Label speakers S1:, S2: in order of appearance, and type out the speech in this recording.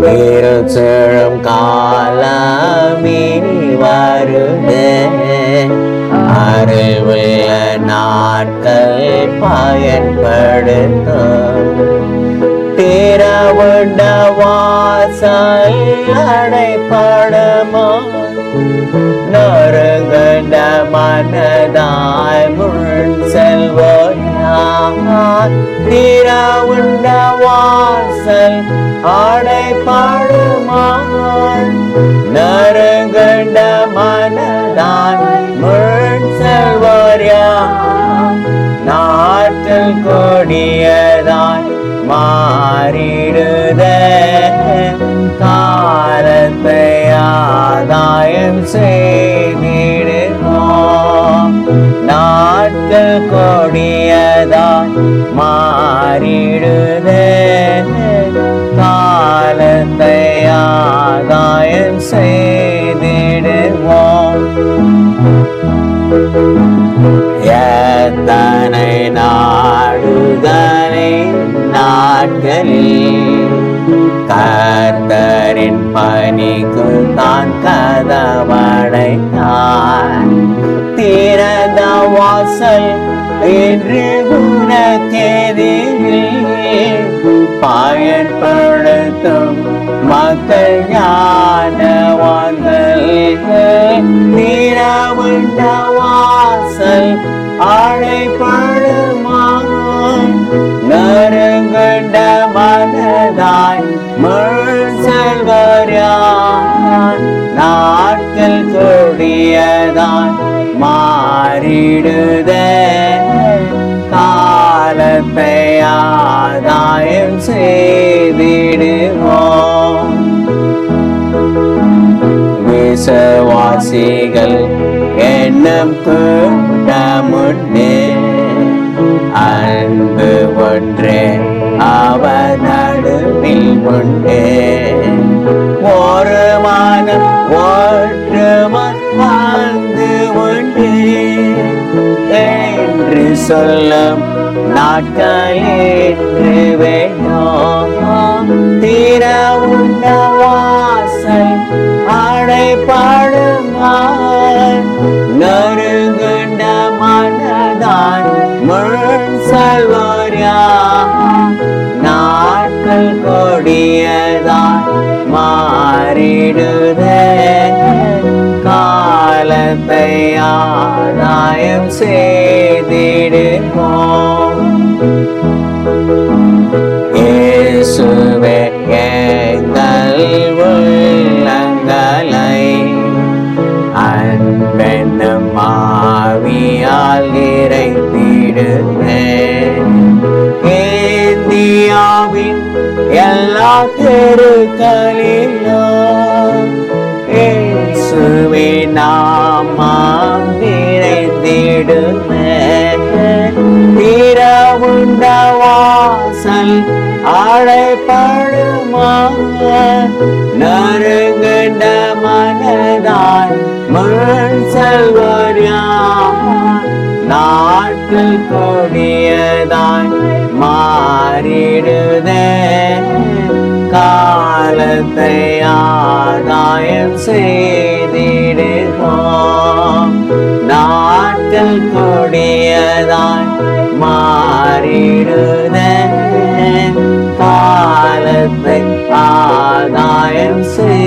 S1: செழும் காலமி வருதே அறிவுள்ள நாட்கள் பயன்படுத்தும். திறவுண்ட வாசல் அடைப்படமா? நொறுங்கண்ட மனதாய் முன் செல்வோயா திறவுண்ட அடைப்படுமான் நறுங்கண்ட மனதான் முன் செல்வோயார் நாட்டில் கொடியதாய் மாறிடுத. காலத்தை ஆதாயம் செய். ஆதாயம் செய்திடுவோம். எத்தனை நாடுதனை நாட்களில் கர்த்தரின் பணிக்கு தான் கதவடை கதவடைத்தான் திறந்த வாசல் என்று மக்கள் ஞானவான்கள் திறவுண்ட வாசல் அழைப்படுமா? நறுங்கண்ட மனதாய் மண் செல்வரான் நாட்கள் கொடியதான் மாறிடுதே. விசுவாசிகள் எண்ணம் கூட்டமுண்டே அன்பு ஒன்றே அவர் நடுவில் உண்டே. ஒரு மனம் ஒற்றுமன் வாழ்ந்து உண்டே என்று சொல்லும் நாட்கள் என்று வேணும். தீர உண்ட வாசல் அடைப்பாடுமா நறுங்குண்ட மனதான் முன் செல்வரியா. நாட்கள் கொடியதான் மாறிடுதே. காலத்தை ஆதாயம் செய்திடுவோம். இந்தியாவின் எல்லா தெருக்களிலும் இயேசுவே நாமம் நிறைந்திடுமே. திறவுண்ட வாசல் அழைப்படுமா? நறுங்கண்ட மனதாய் முன் செல்வரியா நாட்டு கொடியதாய் மாறிடுதே. காலத்தை ஆதாயம் செய்திடுவோம். நாட்கள் கொடியதாய் மாறிடுதே. காலத்தை ஆதாயம் செய்